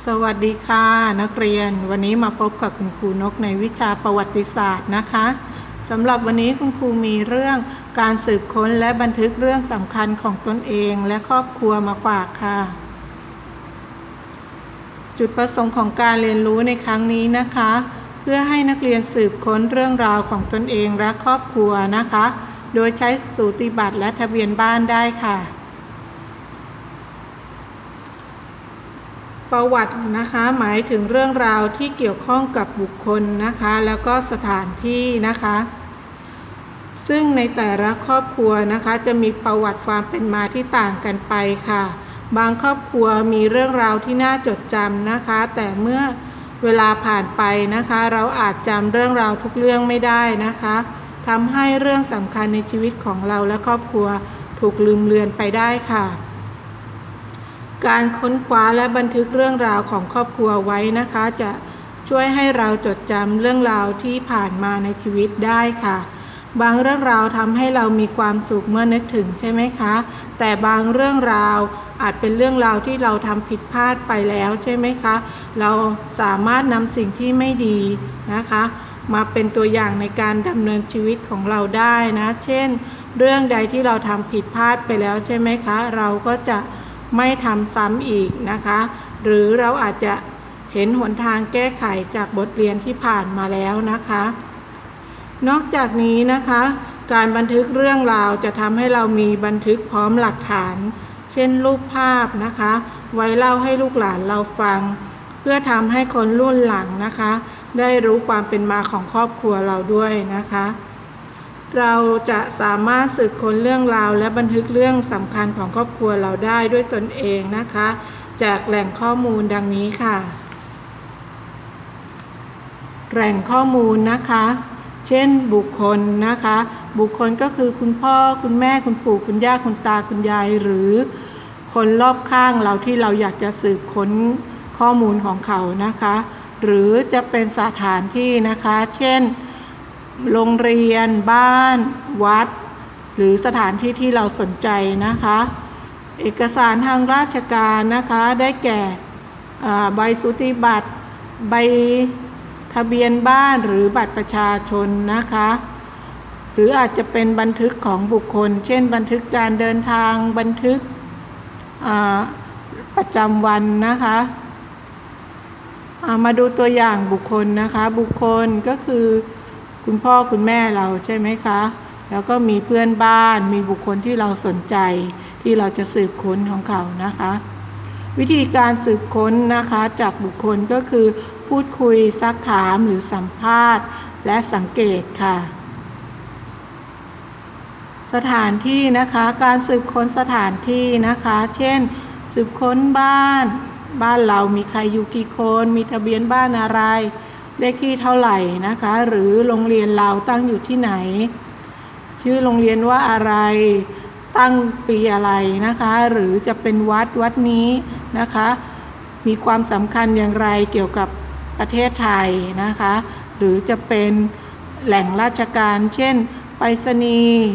สวัสดีค่ะนักเรียนวันนี้มาพบกับคุณครูนกในวิชาประวัติศาสตร์นะคะสำหรับวันนี้คุณครูมีเรื่องการสืบค้นและบันทึกเรื่องสำคัญของตนเองและครอบครัวมาฝากค่ะ จุดประสงค์ของการเรียนรู้ในครั้งนี้นะคะ เพื่อให้นักเรียนสืบค้นเรื่องราวของตนเองและครอบครัวนะคะ โดยใช้สูติบัตรและทะเบียนบ้านได้ค่ะ ประวัตินะคะหมายถึงเรื่องราวที่เกี่ยวข้องกับบุคคลนะคะ แล้วก็สถานที่นะคะ ซึ่งในแต่ละครอบครัวนะคะ จะมีประวัติความเป็นมาที่ต่างกันไปค่ะ บางครอบครัวมีเรื่องราวที่น่าจดจำนะคะ แต่เมื่อเวลาผ่านไปนะคะ เราอาจจำเรื่องราวทุกเรื่องไม่ได้นะคะทำให้เรื่องสำคัญในชีวิตของเราและครอบครัวถูกลืมเลือนไปได้ค่ะ การค้นคว้าและบันทึกเรื่องราวของครอบครัวไว้นะคะ จะช่วยให้เราจดจำเรื่องราวที่ผ่านมาในชีวิตได้ค่ะ บางเรื่องราวทำให้เรามีความสุขเมื่อนึกถึงใช่ไหมคะ แต่บางเรื่องราวอาจเป็นเรื่องราวที่เราทำผิดพลาดไปแล้วใช่ไหมคะ เราสามารถนำสิ่งที่ไม่ดีนะคะ มาเป็นตัวอย่างในการดำเนินชีวิตของเราได้นะ เช่น เรื่องใดที่เราทำผิดพลาดไปแล้วใช่ไหมคะ เราก็จะ ไม่ทำซ้ำอีกนะคะ หรือเราอาจจะเห็นหนทางแก้ไขจากบทเรียนที่ผ่านมาแล้วนะคะ นอกจากนี้นะคะ การบันทึกเรื่องราวจะทำให้เรามีบันทึกพร้อมหลักฐาน เช่นรูปภาพนะคะ ไว้เล่าให้ลูกหลานเราฟัง เพื่อทำให้คนรุ่นหลังนะคะ ได้รู้ความเป็นมาของครอบครัวเราด้วยนะคะ เราจะสามารถสืบค้นเรื่องราวและบันทึกเรื่องสำคัญของครอบครัวเราได้ด้วยตนเองนะคะ จากแหล่งข้อมูลดังนี้ค่ะ แหล่งข้อมูลนะคะ เช่นบุคคลนะคะ บุคคลก็คือคุณพ่อคุณแม่คุณปู่คุณย่าคุณตาคุณยายหรือ คนรอบข้างเราที่เราอยากจะสืบค้นข้อมูลของเขานะคะ หรือจะเป็นสถานที่นะคะ เช่น โรงเรียน บ้าน วัด หรือสถานที่ที่เราสนใจนะคะ เอกสารทางราชการนะคะได้แก่ใบสุติบัตร ใบทะเบียนบ้านหรือบัตรประชาชนนะคะ หรืออาจจะเป็นบันทึกของบุคคล เช่น บันทึกการเดินทางบันทึกประจำวันนะคะามาดูตัวอย่างบุคคลนะคะ บุคคลก็คือ คุณพ่อคุณแม่เราใช่ไหมคะ แล้วก็มีเพื่อนบ้าน มีบุคคลที่เราสนใจ ที่เราจะสืบค้นของเขานะคะ วิธีการสืบค้นนะคะ จากบุคคลก็คือ พูดคุยซักถามหรือสัมภาษณ์ และสังเกตค่ะสถานที่นะคะการสืบค้นสถานที่นะคะ เช่น สืบค้นบ้าน บ้านเรามีใครอยู่กี่คน มีทะเบียนบ้านอะไร เลขที่เท่าไหร่นะคะ หรือโรงเรียนเราตั้งอยู่ที่ไหน ชื่อโรงเรียนว่าอะไรตั้งปีอะไรนะคะ หรือจะเป็นวัดวัดนี้นะคะ มีความสำคัญอย่างไรเกี่ยวกับประเทศไทยนะคะ หรือจะเป็นแหล่งราชการ เช่นไปรษณีย์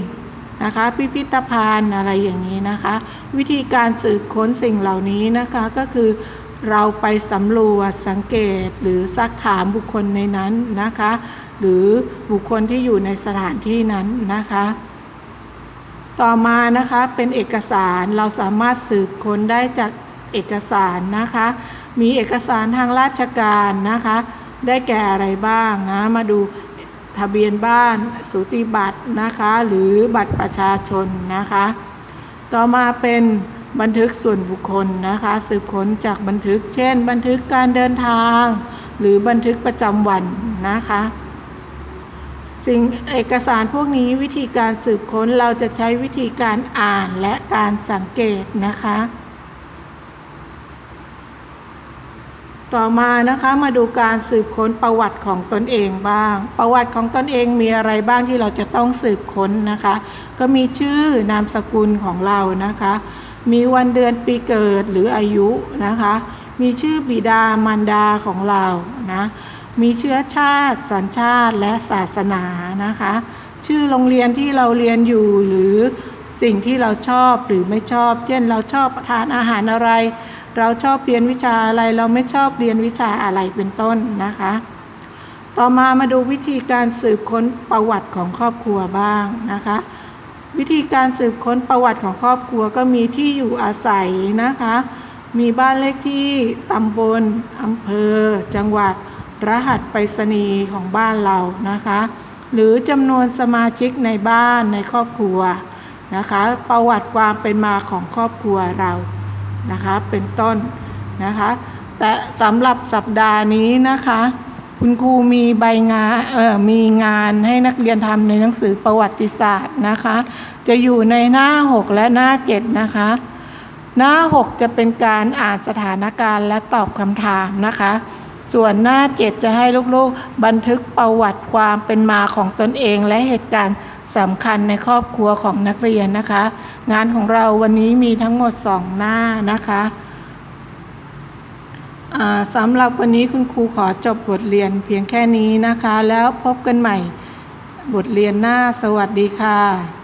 นะคะ พิพิธภัณฑ์อะไรอย่างนี้นะคะ วิธีการสืบค้นสิ่งเหล่านี้นะคะก็คือ เราไปสำรวจสังเกตหรือซักถามบุคคลในนั้นนะคะ หรือบุคคลที่อยู่ในสถานที่นั้นนะคะ ต่อมานะคะเป็นเอกสารเราสามารถสืบค้นได้จากเอกสารนะคะ มีเอกสารทางราชการนะคะ ได้แก่อะไรบ้างนะมาดูทะเบียนบ้านสูติบัตรนะคะ หรือบัตรประชาชนนะคะ ต่อมาเป็น บันทึกส่วนบุคคลนะคะ สืบค้นจากบันทึก เช่น บันทึกการเดินทาง หรือบันทึกประจำวันนะคะ สิ่งเอกสารพวกนี้วิธีการสืบค้นเราจะใช้วิธีการอ่านและการสังเกตนะคะ ต่อมานะคะมาดูการสืบค้นประวัติของตนเองบ้าง ประวัติของตนเองมีอะไรบ้างที่เราจะต้องสืบค้นนะคะ ก็มีชื่อนามสกุลของเรานะคะ มีวันเดือนปีเกิดหรืออายุนะคะ มีชื่อบิดามารดาของเรานะมีเชื้อชาติ สัญชาติและศาสนานะคะ ชื่อโรงเรียนที่เราเรียนอยู่หรือสิ่งที่เราชอบหรือไม่ชอบ เช่นเราชอบทานอาหารอะไร เราชอบเรียนวิชาอะไร เราไม่ชอบเรียนวิชาอะไรเป็นต้นนะคะ ต่อมามาดูวิธีการสืบค้นประวัติของครอบครัวบ้างนะคะ วิธีการสืบค้นประวัติของครอบครัวก็มีที่อยู่อาศัยนะคะ มีบ้านเลขที่ตำบลอำเภอ จังหวัดรหัสไปรษณีย์ของบ้านเรานะคะ หรือจำนวนสมาชิกในบ้านในครอบครัวนะคะ ประวัติความเป็นมาของครอบครัวเรานะคะ เป็นต้นนะคะ แต่สำหรับสัปดาห์นี้นะคะ คุณครูมีใบงานมีงานให้นักเรียนทำในหนังสือประวัติศาสตร์นะคะ จะอยู่ในหน้า 6 และหน้า 7 นะคะ หน้า 6 จะเป็นการอ่านสถานการณ์และตอบคำถามนะคะ ส่วนหน้า 7 จะให้ลูกๆ บันทึกประวัติความเป็นมาของตนเองและเหตุการณ์สำคัญในครอบครัวของนักเรียนนะคะ งานของเราวันนี้มีทั้งหมด 2 หน้านะคะ สำหรับวันนี้คุณครูขอจบบทเรียนเพียงแค่นี้นะคะ แล้วพบกันใหม่บทเรียนหน้าสวัสดีค่ะ